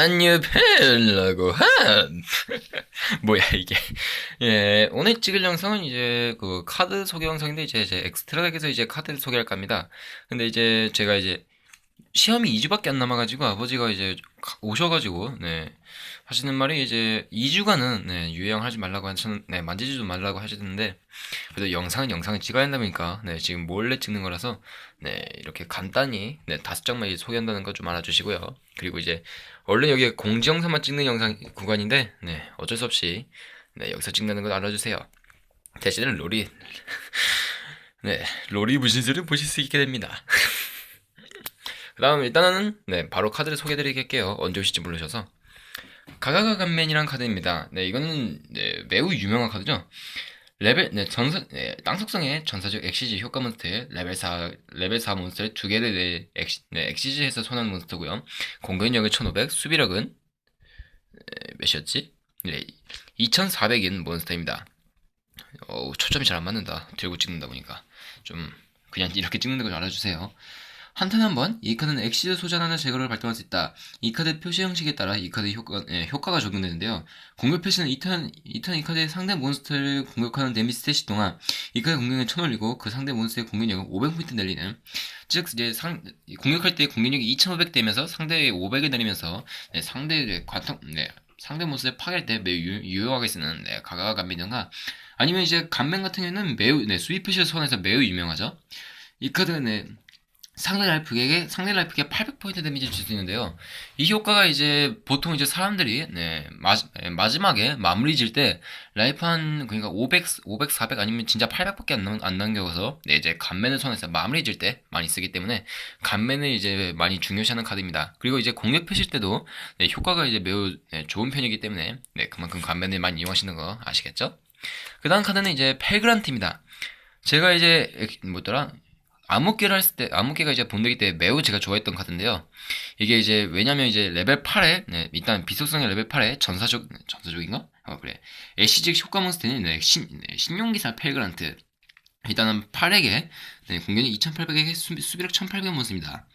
한유펠라고 한. 뭐야 이게. 예 오늘 찍을 영상은 이제 그 카드 소개 영상인데 이제 제 엑스트라 덱에서 이제 카드를 소개할까 합니다. 근데 이제 제가 이제 시험이 2주밖에 안 남아가지고 아버지가 이제 오셔가지고 네. 하시는 말이 이제 2주간은 네, 유행하지 말라고 하시는 네 만지지도 말라고 하시는데 그래도 영상은 영상을 찍어야 한다 보니까 네 지금 몰래 찍는 거라서 네 이렇게 간단히 네 다섯 장만 소개한다는 거 좀 알아주시고요 그리고 이제 원래 여기 공지 영상만 찍는 영상 구간인데 네 어쩔 수 없이 네 여기서 찍는다는 걸 알아주세요. 대신에 롤이 네 롤이 무신수를 보실 수 있게 됩니다. 그 다음 일단은 네 바로 카드를 소개해드릴게요. 언제 오실지 모르셔서. 가가가 간맨이란 카드입니다. 네 이거는 네, 매우 유명한 카드죠 레벨 네 전사 네, 땅 속성의 전사적 엑시지 효과 몬스터의 레벨 4 레벨 4 몬스터를 두 개를 네, 엑시, 네, 엑시지에서 손한 몬스터고요. 공격력은 1500 수비력은 네, 몇이었지? 네 2400인 몬스터입니다. 어우 초점이 잘 안 맞는다. 들고 찍는다 보니까. 좀 그냥 이렇게 찍는 걸 알아주세요 한탄 한번 이 카드는 엑시드 소전하는 제거를 발동할 수 있다. 이 카드 표시 형식에 따라 이 카드 효과, 예, 효과가 적용되는데요. 공격 표시는 2턴, 2턴 이 카드의 상대 몬스터를 공격하는 데미지 스탯이 동안 이 카드 공격력을 1000올리고 그 상대 몬스터의 공격력을 500포인트 내리는 즉 이제 상, 공격할 때 공격력이 2500 되면서 상대의 500을 내리면서 네, 상대의 관통, 네, 상대 몬스터를 파괴할 때 매우 유, 용하게 쓰는 네, 가가가 간비든가 아니면 이제 간맨 같은 경우는 매우 네, 수입 표시를 소환해서 매우 유명하죠. 이 카드는 네, 상대 라이프에게 상대 라이프에게 800포인트 데미지를 줄 수 있는데요. 이 효과가 이제 보통 이제 사람들이 네, 마, 마지 막에 마무리 질 때 라이프 한 그러니까 500 500 400 아니면 진짜 800밖에 안, 남, 안 남겨서 네, 이제 간맨을 손에서 마무리 질 때 많이 쓰기 때문에 간맨을 이제 많이 중요시하는 카드입니다. 그리고 이제 공격 표실 때도 네, 효과가 이제 매우 네, 좋은 편이기 때문에 네, 그만큼 간맨을 많이 이용하시는 거 아시겠죠? 그 다음 카드는 이제 펠그란트입니다. 제가 이제 뭐더라 암흑기를 했을 때 암흑기가 이제 본대기 때 매우 제가 좋아했던 카드인데요. 이게 이제 왜냐면 이제 레벨 8에 네, 일단 비속성의 레벨 8에 전사적 전사적인가? 어 그래. 애쉬직 효과 몬스터는 네, 신, 네, 신용기사 펠그란트. 일단은 8에게 네, 공격력 2800에게 수비력 1800 몬스터입니다.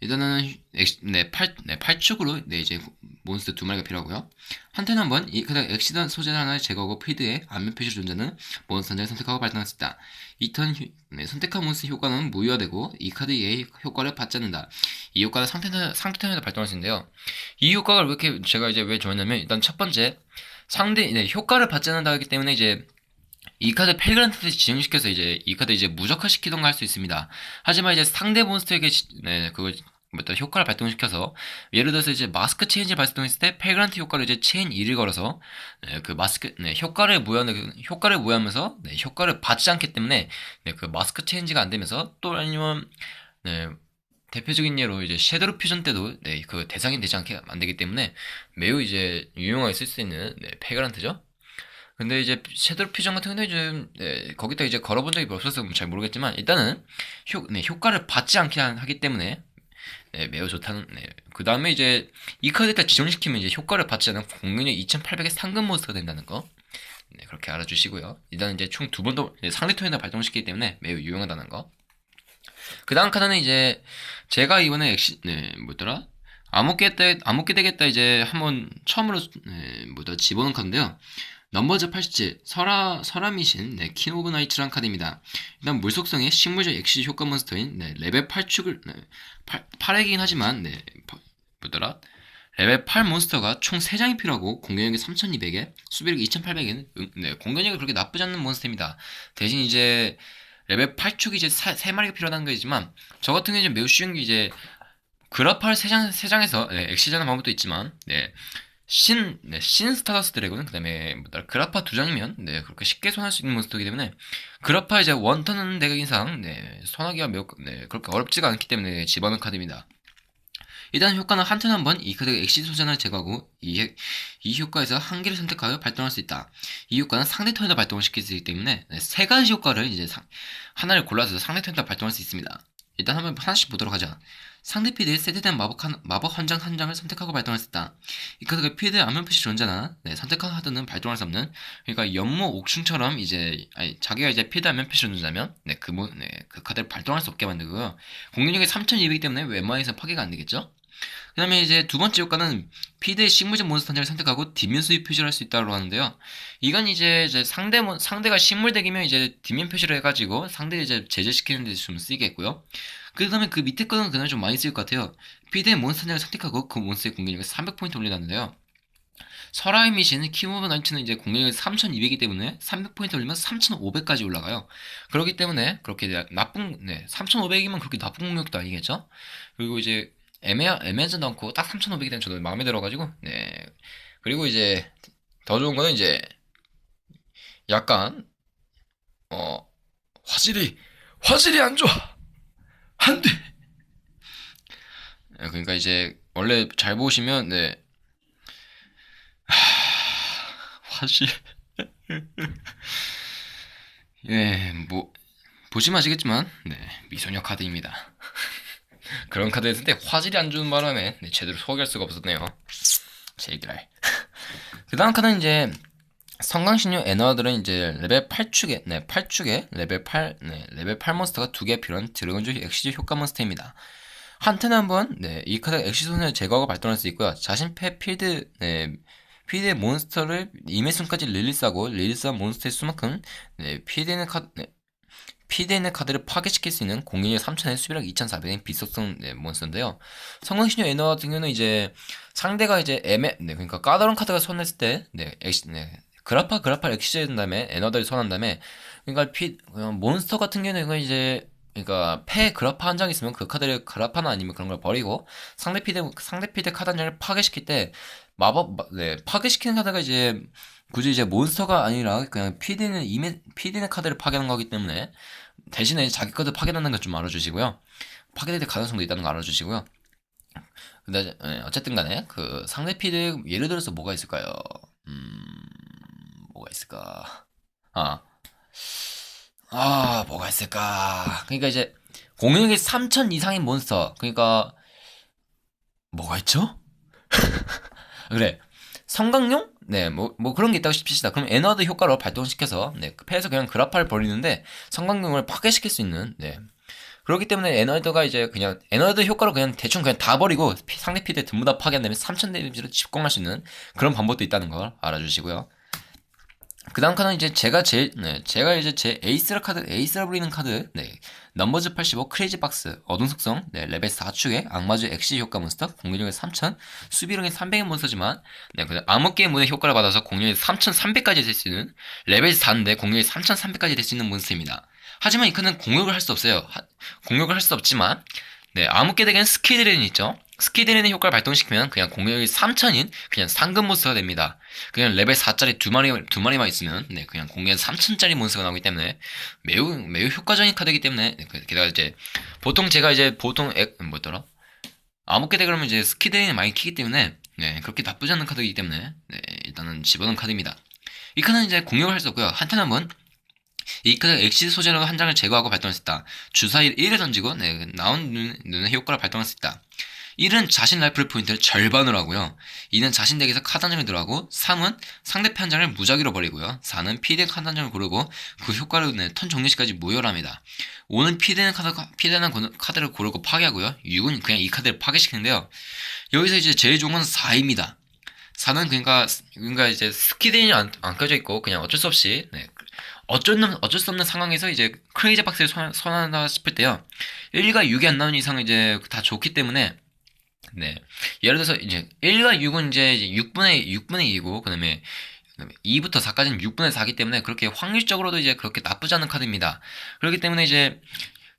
일단은 네, 8, 네, 8축으로 네, 이제 몬스터 두 마리가 필요하고요. 한테는 한번 이 카드 엑시던 소재 하나를 제거하고 필드에 안면 표시 존재는 몬스터 한 선택하고 발동할 수 있다. 이턴 네, 선택한 몬스터 효과는 무효화되고 이 카드의 효과를 받지 않는다. 이 효과는 상태 상태 턴에도 발동할 수 있는데요. 이 효과가 왜 이렇게 제가 이제 왜 좋았냐면 일단 첫 번째 상대 네, 효과를 받지 않는다 하기 때문에 이제 이 카드 펠그란트를 지정시켜서 이제 이 카드 이제 무적화 시키던가 할 수 있습니다. 하지만 이제 상대 몬스터에게 네, 그걸 뭐또 효과를 발동시켜서 예를 들어서 이제 마스크 체인지 발동했을 때 펠그란트 효과를 이제 체인 1을 걸어서 네, 그 마스크 네, 효과를 무효하는 효과를 무효하면서 네, 효과를 받지 않기 때문에 네, 그 마스크 체인지가 안 되면서 또 아니면 네, 대표적인 예로 이제 섀도우 퓨전 때도 네, 그 대상이 되지 않게 만들기 때문에 매우 이제 유용하게 쓸 수 있는 네, 페그란트죠. 근데 이제 섀도우 퓨전 같은 경우는 좀 네, 거기다 이제 걸어본 적이 없어서 잘 모르겠지만 일단은 효, 네, 효과를 받지 않게 하기 때문에 네, 매우 좋다는 네. 그 다음에 이제 이 카드를 지정시키면 이제 효과를 받지 않은 공격력 2800의 상금 몬스터가 된다는 거. 네, 그렇게 알아주시고요. 일단 이제 총 두 번도 상대 턴에다 발동시키기 때문에 매우 유용하다는 거그 다음 카드는 이제 제가 이번에 엑시 네 뭐더라? 암흑기 때 암흑기 되겠다 이제 한번 처음으로 네, 뭐다 집어넣은 카드인데요 넘버즈 87 설아 설아미신 네, 킨 오브 나이츠란 카드입니다. 일단 물 속성의 식물적 엑시 효과 몬스터인 네, 레벨 8축을 네, 8, 8이긴 하지만 네, 뭐더라? 레벨 8 몬스터가 총 3장이 필요하고 공격력이 3200에 수비력 2800에는 음, 네, 공격력이 그렇게 나쁘지 않는 몬스터입니다. 대신 이제 레벨 8축이 이제 3마리가 필요하다는 거지만 저 같은 경우는 매우 쉬운 게 이제 그라팔 3장, 3장에서 네, 엑시자는 방법도 있지만 네, 신, 네, 신 스타더스 드래곤은 그 다음에 뭐 그라파 두 장이면 네, 그렇게 쉽게 손할 수 있는 몬스터이기 때문에 그라파 이제 원턴은 대각 인상 네, 손하기가 매우 네, 그렇게 어렵지가 않기 때문에 집어넣은 카드입니다. 일단 효과는 한 턴 한번 이 카드의 엑시 소전을 제거하고 이, 이 효과에서 한 개를 선택하여 발동할 수 있다. 이 효과는 상대 턴에다 발동을 시킬 수 있기 때문에 네, 세 가지 효과를 이제 상, 하나를 골라서 상대 턴에다 발동할 수 있습니다. 일단 한번 하나씩 보도록 하자. 상대 피드에 세트된 마법 한, 마법 한 장 한 장을 선택하고 발동할 수 있다. 이 카드가 피드에 암면 표시 존재나 네, 선택한 카드는 발동할 수 없는 그러니까 연모 옥충처럼 이제 아니, 자기가 이제 피드 암면 표시 존재자면 네, 그, 네, 그 카드를 발동할 수 없게 만들고요. 공격력이 3200이기 때문에 웬만해서 파괴가 안 되겠죠? 그 다음에 이제 두 번째 효과는 피드의 식물적 몬스터 한 장을 선택하고 뒷면 수입 표시를 할 수 있다고 하는데요. 이건 이제, 이제 상대, 상대가 식물 덱이면 이제 뒷면 표시를 해가지고 상대를 이제 제재시키는 데 좀 쓰이겠고요. 그 다음에 그 밑에 거는 그날 좀 많이 쓰일 것 같아요. 피드의 몬스터 한 장을 선택하고 그 몬스터의 공격력을 300포인트 올려놨는데요. 설아의 미신은 키모브 난치는 이제 공격력이 3200이기 때문에 300포인트 올리면 3500까지 올라가요. 그렇기 때문에 그렇게 나쁜, 네, 3500이면 그렇게 나쁜 공격도 아니겠죠? 그리고 이제 애매, 애매하지도 않고 딱 3,500이 되면 저도 마음에 들어가지고, 네. 그리고 이제 더 좋은 거는 이제 약간, 어, 화질이, 화질이 안 좋아! 안 돼! 네, 그러니까 이제 원래 잘 보시면, 네. 하... 화질. 예, 뭐, 보시면 아시겠지만, 네, 미소녀 카드입니다. 그런 카드를 쓸때 화질이 안 좋은 바람에 네, 제대로 소개할 수가 없었네요. 제기랄. 그 다음 카드는 이제 성강신유 에너들은 이제 레벨 8축에 네 8축에 레벨 8 네, 레벨 8 몬스터가 두 개 필요한 드래곤즈 엑시즈 효과 몬스터입니다. 한테는 한번 네, 이 카드 엑시 손을 제거하고 발동할 수 있고요. 자신 패 필드 네, 필드의 몬스터를 이메순까지 릴리스하고 릴리스한 몬스터의 수만큼 네, 필드는 카드 네, 피드에 있는 카드를 파괴시킬 수 있는 공격력 3000의 수비력 2400의 비속성 네, 몬스터인데요. 성광신유 에너 같은 경우는 이제 상대가 이제 애매, 네, 그러니까 까다로운 카드가 손했을 때, 네, 엑시, 네, 그라파, 그라파 엑시즈 된 다음에 에너들이 손한 다음에, 그러니까 피, 어, 몬스터 같은 경우는 이건 이제, 그러니까 패 그라파 한 장 있으면 그 카드를 그라파나 아니면 그런 걸 버리고 상대 피드 상대 피드 카드 한 장을 파괴시킬 때 마법 네 파괴시키는 카드가 이제 굳이 이제 몬스터가 아니라 그냥 피디는 이메 피디는 카드를 파괴하는 거기 때문에 대신에 자기 카드 파괴하는 걸 좀 알아주시고요. 파괴될 가능성도 있다는 거 알아주시고요. 근데 네, 어쨌든 간에 그 상대 피드 예를 들어서 뭐가 있을까요? 음 뭐가 있을까? 아. 아, 뭐가 있을까? 그러니까 이제 공격이 3000 이상인 몬스터. 그러니까 뭐가 있죠? 그래. 성강용? 네, 뭐, 뭐 그런 게 있다고 싶시다. 그럼 에너드 효과로 발동시켜서, 네, 그 패에서 그냥 그라파를 버리는데, 성강용을 파괴시킬 수 있는, 네. 그렇기 때문에 에너드가 이제 그냥, 에너드 효과로 그냥 대충 그냥 다 버리고, 상대 피드 전부 다 파괴한다면 3000 데미지로 집공할 수 있는 그런 방법도 있다는 걸 알아주시고요. 그 다음 카드는 이제 제가 제, 네, 제가 이제 제 에이스라 카드, 에이스라 부리는 카드, 네, 넘버즈 85 크레이지 박스, 어둠 속성, 네, 레벨 4축의 악마주 엑시 효과 몬스터, 공격력이 3000, 수비력이 300의 몬스터지만, 네, 그 암흑계의 문의 효과를 받아서 공격력이 3300까지 될 수 있는, 레벨 4인데 공격력이 3300까지 될 수 있는 몬스터입니다. 하지만 이 카드는 공격을 할 수 없어요. 하, 공격을 할 수 없지만, 네, 암흑계 덱에는 스키드레인 있죠? 스키드레인의 효과를 발동시키면 그냥 공격력이 3000인 그냥 상금 몬스터가 됩니다. 그냥 레벨 4짜리 두 마리, 두 마리만 있으면, 네, 그냥 공격 3000짜리 몬스터가 나오기 때문에 매우, 매우 효과적인 카드이기 때문에, 네, 그, 게다가 이제, 보통 제가 이제 보통, 액, 뭐였더라? 암흑계 덱그러면 이제 스키드레인을 많이 키기 때문에, 네, 그렇게 나쁘지 않은 카드이기 때문에, 네, 일단은 집어넣은 카드입니다. 이 카드는 이제 공격을 할 수 없고요. 한탄 한번 이 카드 엑시드 소재로 한 장을 제거하고 발동할 수 있다. 주사위 1을 던지고 네, 나온 눈, 눈의 효과를 발동할 수 있다. 1은 자신 라이플 포인트를 절반으로 하고요. 2는 자신 덱에서 장을 들어가고 3은 상대편 한 장을 무작위로 버리고요. 4는 피덱 카드 한 장을 고르고 그 효과로 네, 턴 종료 시까지 무효랍니다. 5는 피되는 카드, 피되는 카드를 고르고 파괴하고요. 6은 그냥 이 카드를 파괴시키는데요. 여기서 이제 제일 좋은 건 4입니다. 4는 그러니까, 그러니까 이제 스키드인이 안, 안 껴져 있고 그냥 어쩔 수 없이 네, 어쩔, 어쩔 수 없는 상황에서 이제 크레이지 박스를 선언한다 싶을 때요. 1과 6이 안 나오는 이상은 이제 다 좋기 때문에 네. 예를 들어서 이제 1과 6은 이제 6분의 6분의 2고 그다음에 2부터 4까지는 6분의 4기 때문에 그렇게 확률적으로도 이제 그렇게 나쁘지 않은 카드입니다. 그렇기 때문에 이제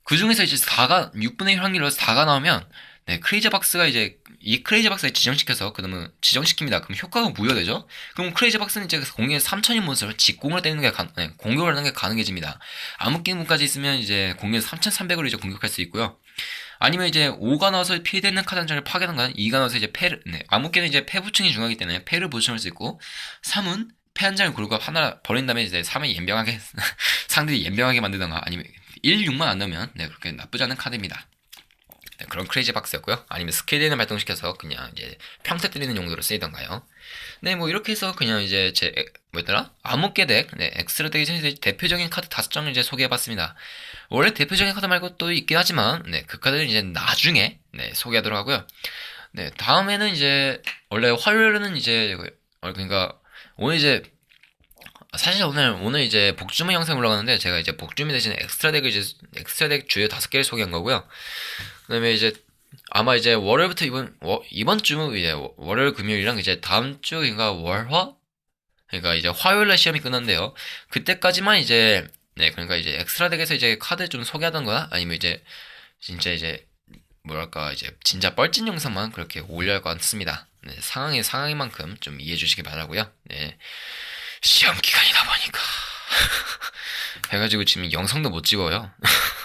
그 중에서 이제 4가 6분의 1 확률로 4가 나오면 네, 크레이지 박스가 이제 이 크레이지 박스에 지정시켜서 그러면 지정시킵니다. 그럼 효과가 무효되죠? 그럼 크레이지 박스는 이제 공격 3천인 몬스터를 직공을 때리는 게 가, 네, 공격을 하는 게 가능해집니다. 암흑기문까지 있으면 이제 공격 3,300으로 이제 공격할 수 있고요. 아니면 이제 5가 나와서 피되는 카드 한 장을 파괴하는 거는 2가 나와서 이제 패를, 네, 암흑기는 이제 패 부층이 중요하기 때문에 패를 보충할 수 있고 3은 패 한 장을 고르고 하나 버린 다음에 이제 3을 연병하게 상대를 연병하게 만들던가 아니면 1, 6만 안 넣으면 네, 그렇게 나쁘지 않은 카드입니다. 네, 그런 크레이지 박스였고요. 아니면 스케일을 발동시켜서 그냥 이제 평타 때리는 용도로 쓰이던가요. 네, 뭐 이렇게 해서 그냥 이제 제 뭐였더라? 암흑계 덱, 네, 엑스트라 덱의 대표적인 카드 다섯 장을 이제 소개해봤습니다. 원래 대표적인 카드 말고 또 있긴 하지만, 네, 그 카드는 이제 나중에 네, 소개하도록 하고요. 네, 다음에는 이제 원래 화요일은 이제 어, 그러니까 오늘 이제 사실 오늘 오늘 이제 복주문 영상 올라가는데 제가 이제 복주문 대신 엑스트라 덱을 이제 엑스트라 덱 주요 다섯 개를 소개한 거고요. 그다음에 이제 아마 이제 월요일부터 이번 워- 이번 주 이제 워- 월요일 금요일이랑 이제 다음 주 그러니까 월화 그러니까 이제 화요일 날 시험이 끝난대요. 그때까지만 이제 네 그러니까 이제 엑스트라 덱에서 이제 카드 좀 소개하던거나 아니면 이제 진짜 이제 뭐랄까 이제 진짜 뻘찐 영상만 그렇게 올려야 할 것 같습니다. 네, 상황의 상황인 만큼 좀 이해해 주시기 바라고요. 네. 시험 기간이다 보니까 해가지고 지금 영상도 못 찍어요.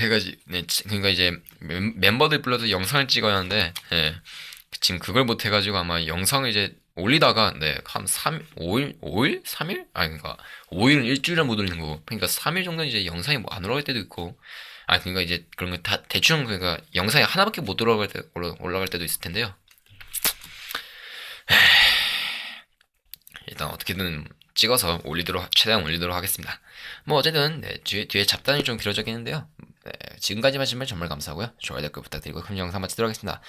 해가지고 네, 지- 그러니까 이제 멤- 멤버들 불러서 영상을 찍어야 하는데 예, 지금 그걸 못 해가지고 아마 영상을 이제 올리다가 네 한 3, 5일, 5일? 3일? 아 그러니까 5일은 일주일을 못 올리는 거고 그러니까 3일 정도는 이제 영상이 뭐 안 올라갈 때도 있고 아 그러니까 이제 그런 거 다 대충 그러니까 영상이 하나밖에 못 올라갈 때 올라- 올라갈 때도 있을 텐데요. 일단 어떻게든 찍어서 올리도록 최대한 올리도록 하겠습니다. 뭐 어쨌든 네, 뒤에, 뒤에 잡단이 좀 길어졌겠는데요. 네, 지금까지 하신 분 정말 감사하고요. 좋아요 댓글 부탁드리고 그럼 영상 마치도록 하겠습니다.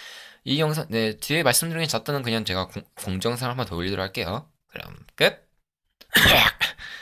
이 영상 네 뒤에 말씀드린 잡단은 그냥 제가 공, 공정상 한번 더 올리도록 할게요. 그럼 끝.